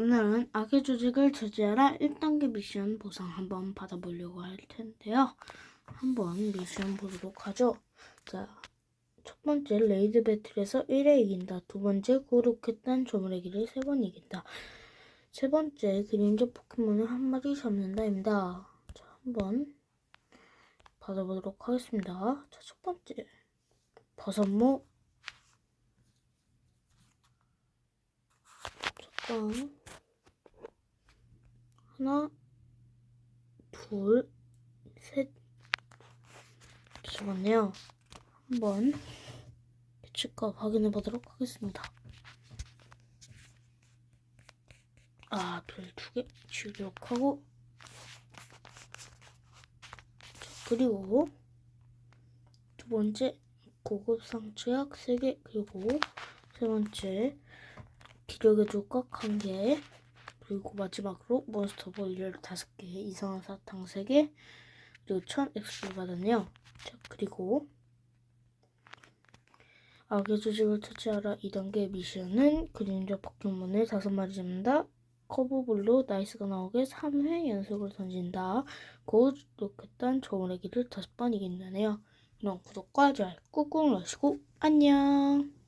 오늘은 악의 조직을 저지하라 1단계 미션 보상 한번 받아보려고 할 텐데요. 한번 미션 보도록 하죠. 자, 첫 번째 레이드 배틀에서 1회 이긴다. 두 번째 고로켓단 조물의기를 세 번 이긴다. 세 번째 그림자 포켓몬을 한 마리 잡는다입니다. 자, 한번 받아보도록 하겠습니다. 자, 첫 번째 버섯모 잠깐 하나 둘셋 잡았네요. 한번 배치값 확인해 보도록 하겠습니다. 아, 별 두개 지우도록 하고 자, 그리고 두 번째 고급 상처약 3개 그리고 세 번째 기력의 조각 1개 그리고 마지막으로 몬스터볼 15개 이상한 사탕 3개 그리고 1000 XP 받았네요. 자 그리고 악의 조직을 터치하라 2단계 미션은 그림자 포켓몬을 5마리 잡는다. 커브블로 나이스가 나오게 3회 연속을 던진다. 고 로켓단 저울의기를 5번 이긴다네요. 그럼 구독과 좋아요 꾹꾹 누르시고 안녕